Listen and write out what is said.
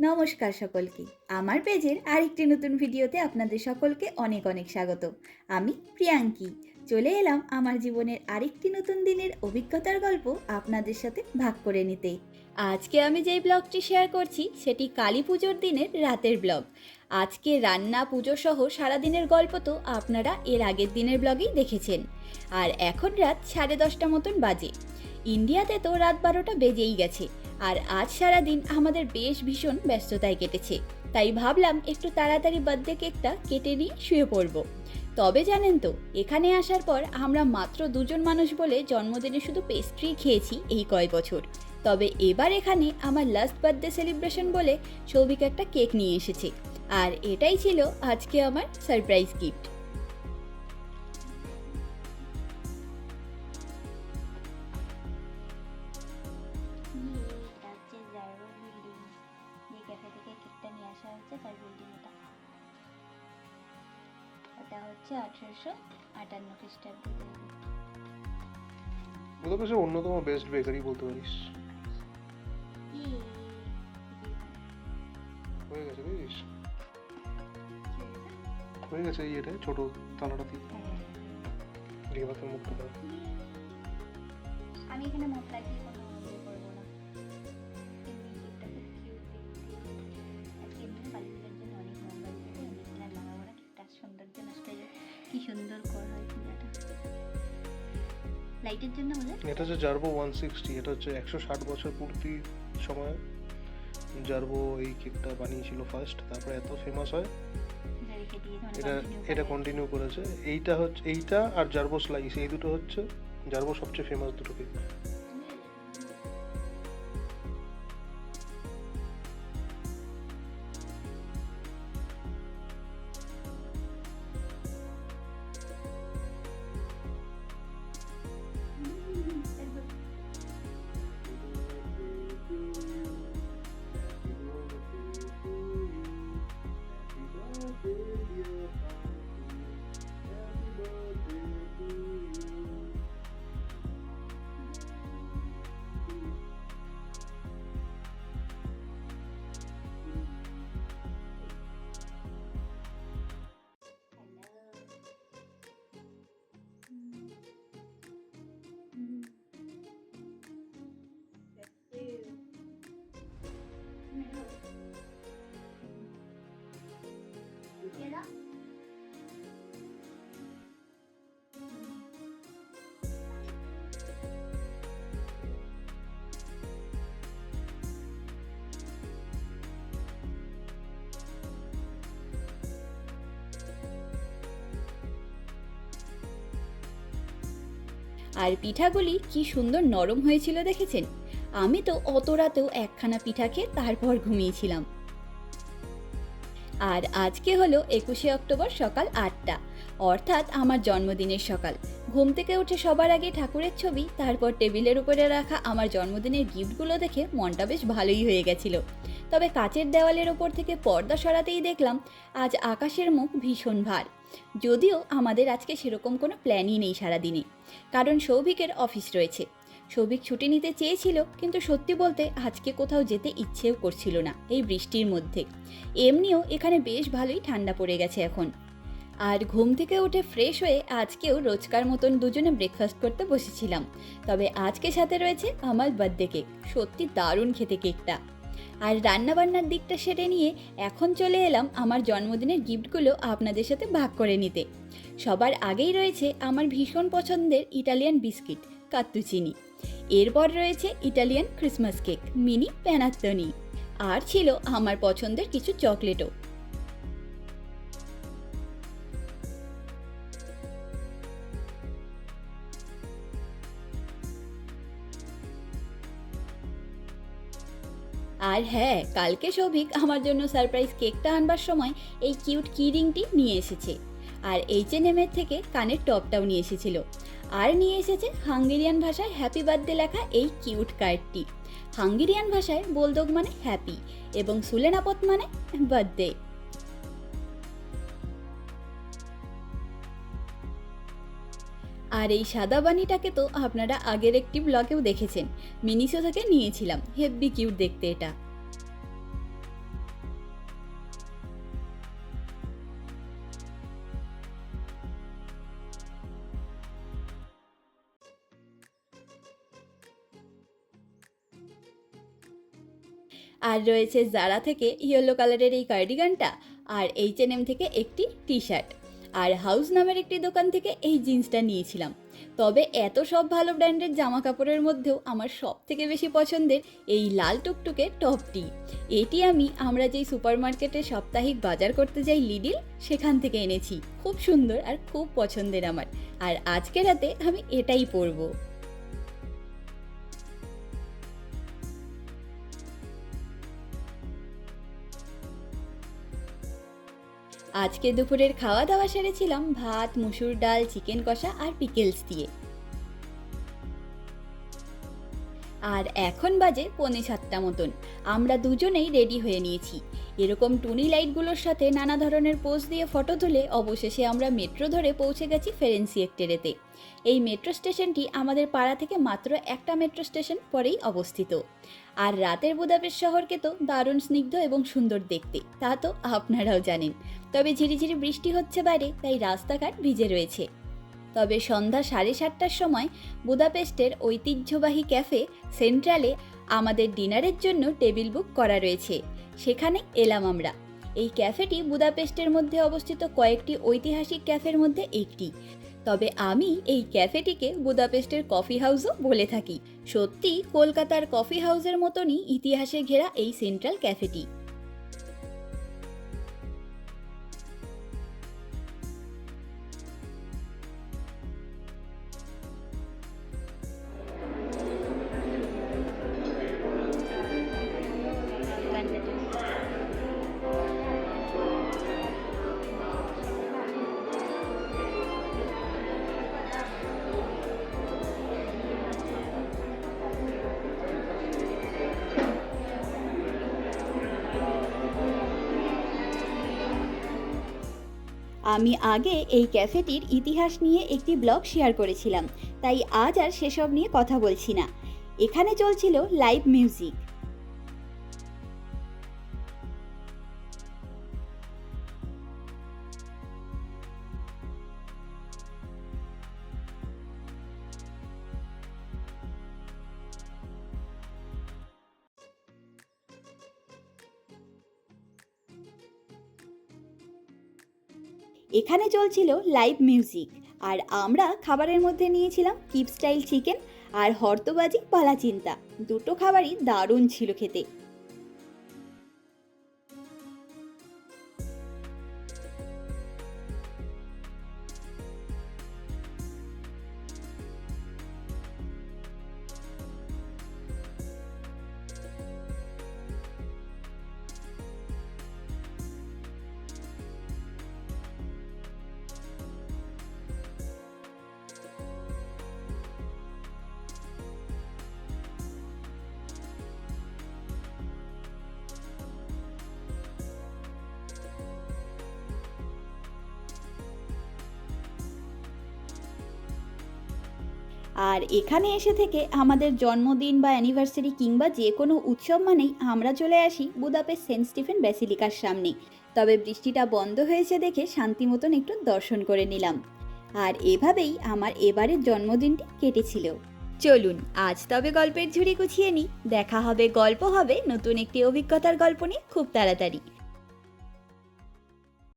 নমস্কার সকলকে। আমার পেজের আরেকটি নতুন ভিডিওতে আপনাদের সকলকে অনেক অনেক স্বাগত। আমি প্রিয়াঙ্কি। চলে এলাম আমার জীবনের আরেকটি নতুন দিনের অভিজ্ঞতার গল্প আপনাদের সাথে ভাগ করে নিতে। আজকে আমি যেই ব্লগটি শেয়ার করছি, সেটি কালী পুজোর দিনের রাতের ব্লগ। আজকে রান্না, পুজো সহ সারাদিনের গল্প তো আপনারা এর আগের দিনের ব্লগেই দেখেছেন। আর এখন রাত সাড়ে দশটা মতন বাজে। ইন্ডিয়াতে তো রাত বারোটা বেজেই গেছে, আর আজ সারা দিন আমাদের বেশ ভীষণ ব্যস্ততায় কেটেছে। তাই ভাবলাম একটু তাড়াতাড়ি বার্থডে কেকটা কেটে নিয়ে শুয়ে পড়ব। তবে জানেন তো, এখানে আসার পর আমরা মাত্র দুজন মানুষ বলে জন্মদিনে শুধু পেস্ট্রি খেয়েছি এই কয় বছর। তবে এবার এখানে আমার লাস্ট বার্থডে সেলিব্রেশন বলে সৌভিক একটা কেক নিয়ে এসেছে। আর এটাই ছিল আজকে আমার সারপ্রাইজ গিফট হচ্ছে আঠেরোশো আটান্ন খ্রিস্টাব্দে। budapest অন্যতম বেস্ট বেকারি বলতে পারিস। হয়ে গেছে বুঝিস? হয়ে গেছে এই এটা ছোট তালাটা দিয়ে। দিয়ে ভাতের মুখটা আমি এখানে মুখ লাগিয়ে লাইটের জন্য বলে এটা হচ্ছে জার্বো ওয়ান সিক্সটি এটা হচ্ছে একশো ষাট বছর পূর্তির সময়। জার্বো এই কেকটা বানিয়েছিল ফার্স্ট তারপরে এত ফেমাস হয়। এটা এটা কন্টিনিউ করেছে। এইটা হচ্ছে এইটা আর জার্বো স্লাইস এই দুটো হচ্ছে জার্বো সবচেয়ে ফেমাস দুটো কেক আর পিঠাগুলি কি সুন্দর নরম হয়েছিল দেখেছেন? আমি তো অত রাতেও একখানা পিঠা খেয়ে তারপর ঘুমিয়েছিলাম। আর আজকে হলো একুশে অক্টোবর সকাল আটটা। অর্থাৎ আমার জন্মদিনের সকাল। ঘুম থেকে উঠে সবার আগে ঠাকুরের ছবি, তারপর টেবিলের উপরে রাখা আমার জন্মদিনের গিফটগুলো দেখে মনটা বেশ ভালোই হয়ে গেছিল। তবে কাচের দেওয়ালের ওপর থেকে পর্দা সরাতেই দেখলাম, আজ আকাশের মুখ ভীষণ ভার। যদিও আমাদের আজকে সেরকম কোনো প্ল্যানই নেই সারাদিনে। কারণ সৌভিকের অফিস রয়েছে। সৌভিক ছুটি নিতে চেয়েছিল, কিন্তু সত্যি বলতে আজকে কোথাও যেতে ইচ্ছেও করছিল না এই বৃষ্টির মধ্যে। এমনিও এখানে বেশ ভালোই ঠান্ডা পড়ে গেছে এখন। আর ঘুম থেকে উঠে ফ্রেশ হয়ে আজকেও রোজকার মতন দুজনে ব্রেকফাস্ট করতে বসেছিলাম। তবে আজকে সাথে রয়েছে আমার বার্থডে কেক সত্যি দারুণ খেতে কেকটা আর রান্নাবান্নার দিকটা সেরে নিয়ে এখন চলে এলাম আমার জন্মদিনের গিফটগুলো আপনাদের সাথে ভাগ করে নিতে। সবার আগেই রয়েছে আমার ভীষণ পছন্দের ইটালিয়ান বিস্কিট, কাত্তুচিনি। এরপর রয়েছে Italian Christmas cake, mini panettone. আর ছিল আমার পছন্দের কিছু চকলেটও। আর হ্যাঁ কালকে সৌভিক আমার জন্য সারপ্রাইজ কেকটা আনবার সময় এই কিউট কি রিংটি নিয়ে এসেছে। আর এইচ এন এমের থেকে কানের টপটাও নিয়ে এসেছিল। আর নিয়ে এসেছে হাঙ্গেরিয়ান ভাষায় হ্যাপি বার্থডে লেখা এই কিউট কার্ডটি হাঙ্গেরিয়ান ভাষায় বোলদোগ মানে হ্যাপি এবং সুলেনাপত মানে বার্থডে আর এই সাদা বানিটাকে তো আপনারা আগের একটি ব্লগেও দেখেছেন। মিনিসো থেকে নিয়েছিলাম। হেভি কিউট দেখতে এটা। আর রয়েছে জারা থেকে ইয়েলো কালারের এই কার্ডিগানটা, আর এইচ এন এম থেকে একটি টি শার্ট আর হাউস নামের একটি দোকান থেকে এই জিন্সটা নিয়েছিলাম। তবে এত সব ভালো ব্র্যান্ডের জামা কাপড়ের মধ্যেও আমার সব থেকে বেশি পছন্দের এই লাল টুকটুকে টপটি। এটি আমি আমরা যেই সুপার মার্কেটে সাপ্তাহিক বাজার করতে যাই লিডিল, সেখান থেকে এনেছি। খুব সুন্দর আর খুব পছন্দের আমার। আর আজকে রাতে আমি এটাই পরবো। আজকে দুপুরের খাওয়া দাওয়া সেরেছিলাম ভাত মুসুর ডাল চিকেন কষা আর পিকেলস দিয়ে। আর এখন বাজে পৌনে সাতটা মতন। আমরা দুজনেই রেডি হয়ে নিয়েছি। এরকম টুনি লাইটগুলোর সাথে নানা ধরনের পোজ দিয়ে ফটো তুলে অবশেষে আমরা মেট্রো ধরে পৌঁছে গেছি ফেরেন্সি একটেরেতে। এই মেট্রো স্টেশনটি আমাদের পাড়া থেকে মাত্র একটা মেট্রো স্টেশন পরেই অবস্থিত। আর রাতের বুদাপেস্ট শহরকে তো দারুণ স্নিগ্ধ এবং সুন্দর দেখতে, তা তো আপনারাও জানেন। তবে ঝিরিঝিরি বৃষ্টি হচ্ছে বাইরে, তাই রাস্তাঘাট ভিজে রয়েছে। তবে সন্ধ্যা সাড়ে সাতটার সময় বুদাপেস্টের ঐতিহ্যবাহী ক্যাফে সেন্ট্রালে আমাদের ডিনারের জন্য টেবিল বুক করা রয়েছে। সেখানে এলাম আমরা। এই ক্যাফেটি বুদাপেস্টের মধ্যে অবস্থিত কয়েকটি ঐতিহাসিক ক্যাফের মধ্যে একটি। তবে আমি এই ক্যাফেটিকে বুদাপেস্টের কফি হাউসও বলে থাকি। সত্যি কলকাতার কফি হাউসের মতনই ইতিহাসে ঘেরা এই সেন্ট্রাল ক্যাফেটি। আমি আগে এই ক্যাফেটির ইতিহাস নিয়ে একটি ব্লগ শেয়ার করেছিলাম, তাই আজ আর সেসব নিয়ে কথা বলছি না। এখানে চলছিল লাইভ মিউজিক। এখানে চলছিল লাইভ মিউজিক আর আমরা খাবারের মধ্যে নিয়েছিলাম কিপ স্টাইল চিকেন আর হর্তবাজি পালা চিন্তা দুটো খাবারই দারুণ ছিল খেতে। আর এখানে এসে থেকে আমাদের জন্মদিন বা অ্যানিভার্সারি কিংবা যে কোনো উৎসব মানেই আমরা চলে আসি বুদাপেস্ট সেন্ট স্টিফেন ব্যাসিলিকার সামনে। তবে বৃষ্টিটা বন্ধ হয়েছে দেখে শান্তি মতন একটু দর্শন করে নিলাম। আর এভাবেই আমার এবারের জন্মদিনটি কেটেছিল। চলুন, আজ তবে গল্পের ঝুড়ি গুছিয়ে নিই। দেখা হবে, গল্প হবে, নতুন একটি অভিজ্ঞতার গল্প নিয়ে খুব তাড়াতাড়ি।